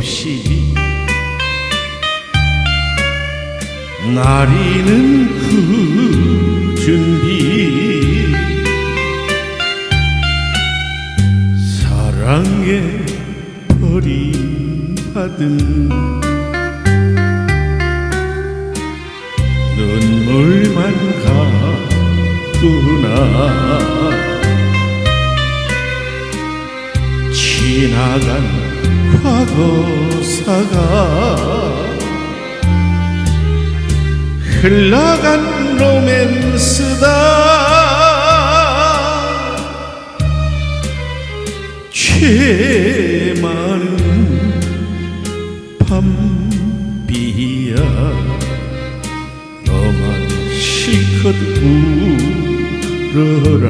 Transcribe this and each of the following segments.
없이 나리는 그 준비 사랑에 버림받은 눈물만 가구나 지나간 과거사가 흘러간 로맨스다. 죄 많은 밤비야. 너만 실컷 울어라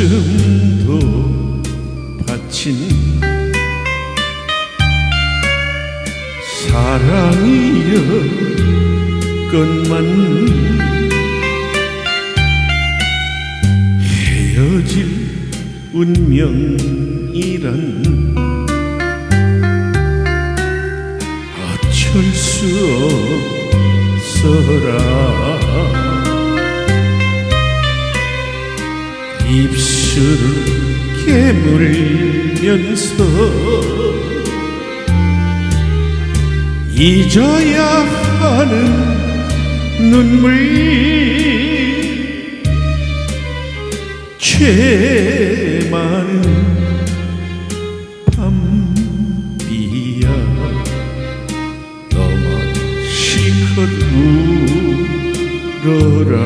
목숨도 바친 사랑이었건만 헤어질 운명이란 어쩔 수 없어라 입술을 깨물면서 잊어야 하는 눈물. 죄 많은 밤비야 너만 실컷 울어라